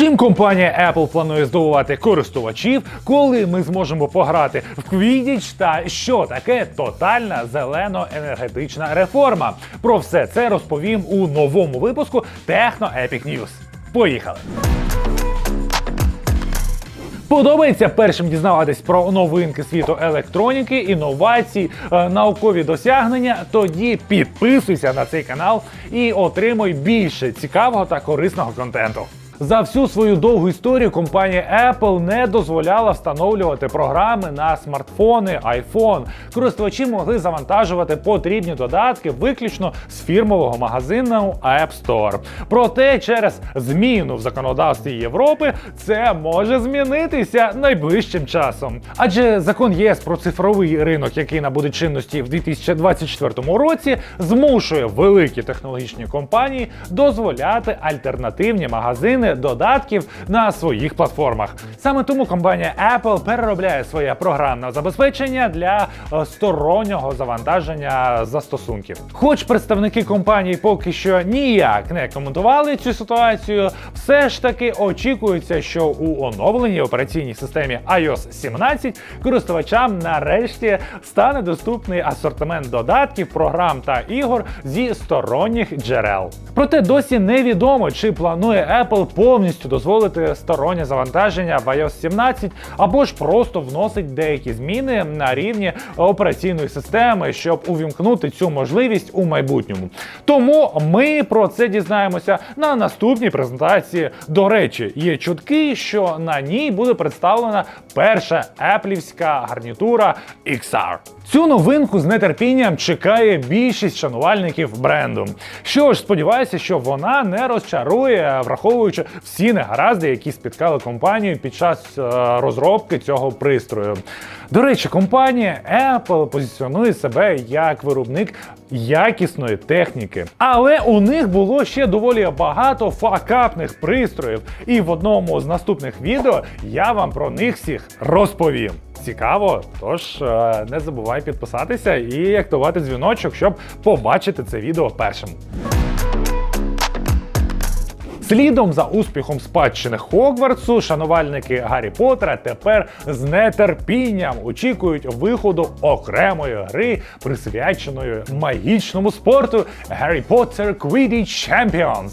Чим компанія Apple планує здобувати користувачів, коли ми зможемо пограти в Quidditch та що таке тотальна зелено-енергетична реформа? Про все це розповім у новому випуску Техно Epic News. Поїхали! Подобається першим дізнаватись про новинки світу електроніки, інновацій, е, наукові досягнення. Тоді підписуйся на цей канал і отримуй більше цікавого та корисного контенту. За всю свою довгу історію компанія Apple не дозволяла встановлювати програми на смартфони, iPhone. Користувачі могли завантажувати потрібні додатки виключно з фірмового магазину App Store. Проте через зміну в законодавстві Європи це може змінитися найближчим часом. Адже закон ЄС про цифровий ринок, який набуде чинності в 2024 році, змушує великі технологічні компанії дозволяти альтернативні магазини додатків на своїх платформах. Саме тому компанія Apple переробляє своє програмне забезпечення для е, стороннього завантаження застосунків. Хоч представники компанії поки що ніяк не коментували цю ситуацію, все ж таки очікується, що у оновленій операційній системі iOS 17 користувачам нарешті стане доступний асортимент додатків, програм та ігор зі сторонніх джерел. Проте досі невідомо, чи планує Apple повністю дозволити стороннє завантаження в iOS 17, або ж просто вносить деякі зміни на рівні операційної системи, щоб увімкнути цю можливість у майбутньому. Тому ми про це дізнаємося на наступній презентації. До речі, є чутки, що на ній буде представлена перша еплівська гарнітура XR. Цю новинку з нетерпінням чекає більшість шанувальників бренду. Що ж, сподіваюся, що вона не розчарує, враховуючи всі негаразди, які спіткали компанію під час е, розробки цього пристрою. До речі, компанія Apple позиціонує себе як виробник якісної техніки. Але у них було ще доволі багато факапних пристроїв, і в одному з наступних відео я вам про них всіх розповім. Цікаво, тож е, не забувай підписатися і активувати дзвіночок, щоб побачити це відео першим. Слідом за успіхом спадщини Хогвартсу, шанувальники Гаррі Поттера тепер з нетерпінням очікують виходу окремої гри, присвяченої магічному спорту Harry Potter Quidditch Champions.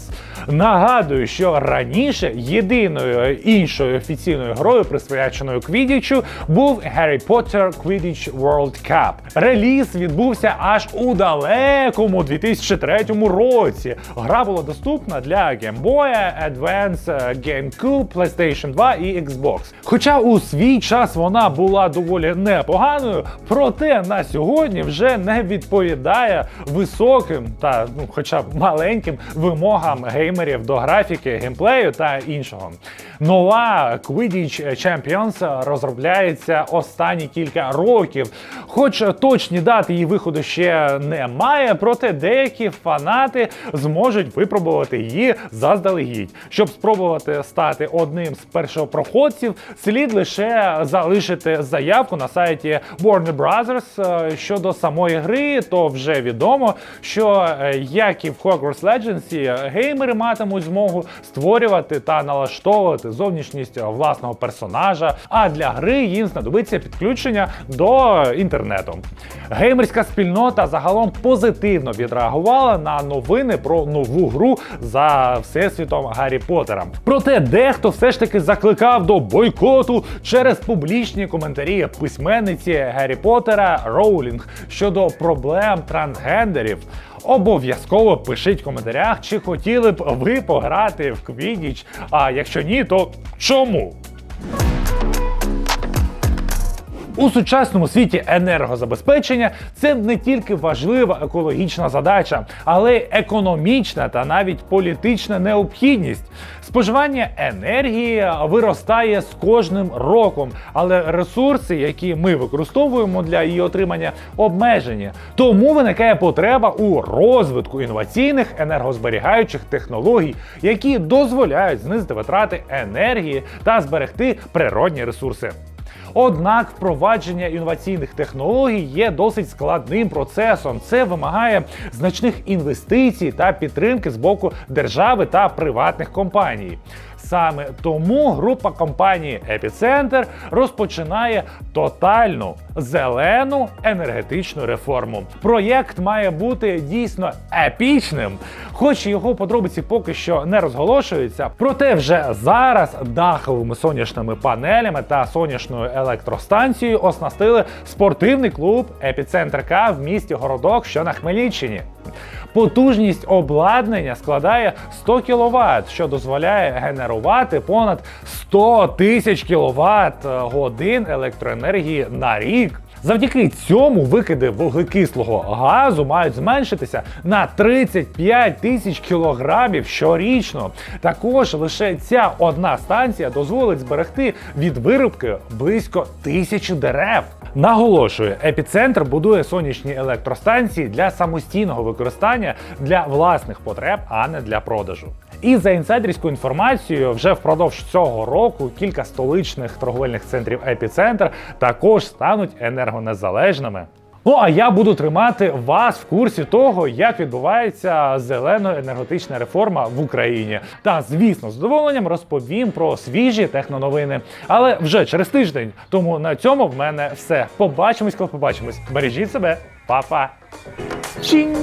Нагадую, що раніше єдиною іншою офіційною грою, присвяченою Квідічу, був Harry Potter Quidditch World Cup. Реліз відбувся аж у далекому 2003 році. Гра була доступна для Game Boy, Advance, GameCube, PlayStation 2 і Xbox. Хоча у свій час вона була доволі непоганою, проте на сьогодні вже не відповідає високим та ну, хоча б маленьким вимогам геймерів до графіки, геймплею та іншого. Нова Quidditch Champions розробляється останні кілька років. Хоч точні дати її виходу ще немає, проте деякі фанати зможуть випробувати її заздалегідь. Щоб спробувати стати одним з першопроходців, слід лише залишити заявку на сайті Warner Brothers. Е, Щодо самої гри, то вже відомо, що е, як і в Hogwarts Legacy, геймери матимуть змогу створювати та налаштовувати зовнішність власного персонажа. А для гри їм знадобиться підключення до інтернету. Геймерська спільнота загалом позитивно відреагувала на новини про нову гру за всесвітом Гаррі Поттера. Проте дехто все ж таки закликав до бойкоту через публічні коментарі письменниці Гаррі Поттера Роулінг щодо проблем трансгендерів. Обов'язково пишіть в коментарях, чи хотіли б ви пограти в Quidditch, А якщо ні, то чому? У сучасному світі енергозабезпечення це не тільки важлива екологічна задача, але й економічна та навіть політична необхідність. Споживання енергії виростає з кожним роком, але ресурси, які ми використовуємо для її отримання, обмежені. Тому виникає потреба у розвитку інноваційних енергозберігаючих технологій, які дозволяють знизити витрати енергії та зберегти природні ресурси. Однак впровадження інноваційних технологій є досить складним процесом. Це вимагає значних інвестицій та підтримки з боку держави та приватних компаній. Саме тому група компанії Епіцентр розпочинає тотальну зелену енергетичну реформу. Проєкт має бути дійсно епічним, хоч його подробиці поки що не розголошуються. Проте вже зараз даховими сонячними панелями та сонячною електростанцією оснастили спортивний клуб Епіцентр К в місті Городок, що на Хмельниччині. Потужність обладнання складає 100 кВт, що дозволяє генерувати понад 100 тисяч кВт годин електроенергії на рік. Завдяки цьому викиди вуглекислого газу мають зменшитися на 35 тисяч кілограмів щорічно. Також лише ця одна станція дозволить зберегти від вирубки близько тисячі дерев. Наголошую, епіцентр будує сонячні електростанції для самостійного використання для власних потреб, а не для продажу. І за інсайдерською інформацією, вже впродовж цього року кілька столичних торговельних центрів епіцентр також стануть енергонезалежними. Ну а я буду тримати вас в курсі того, як відбувається зелено-енергетична реформа в Україні. Та звісно, з задоволенням розповім про свіжі техноновини. Але вже через тиждень. Тому на цьому в мене все. Побачимось, коли побачимось. Бережіть себе, Па-па! Чінь!